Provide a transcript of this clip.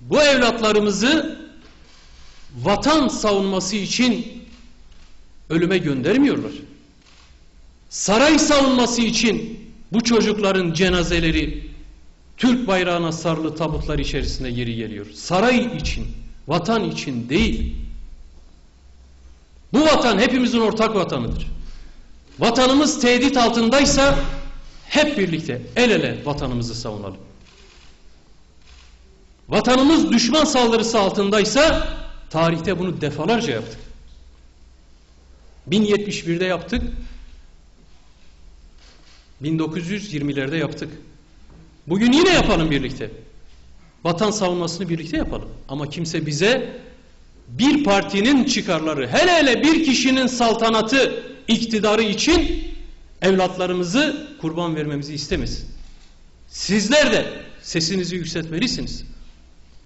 bu evlatlarımızı vatan savunması için ölüme göndermiyorlar. Saray savunması için bu çocukların cenazeleri Türk bayrağına sarılı tabutlar içerisinde geri geliyor. Saray için, vatan için değil. Bu vatan hepimizin ortak vatanıdır. Vatanımız tehdit altındaysa hep birlikte el ele vatanımızı savunalım. Vatanımız düşman saldırısı altındaysa tarihte bunu defalarca yaptık. 1071'de yaptık. 1920'lerde yaptık. Bugün yine yapalım birlikte. Vatan savunmasını birlikte yapalım. Ama kimse bize bir partinin çıkarları, hele hele bir kişinin saltanatı, iktidarı için evlatlarımızı kurban vermemizi istemesin. Sizler de sesinizi yükseltmelisiniz.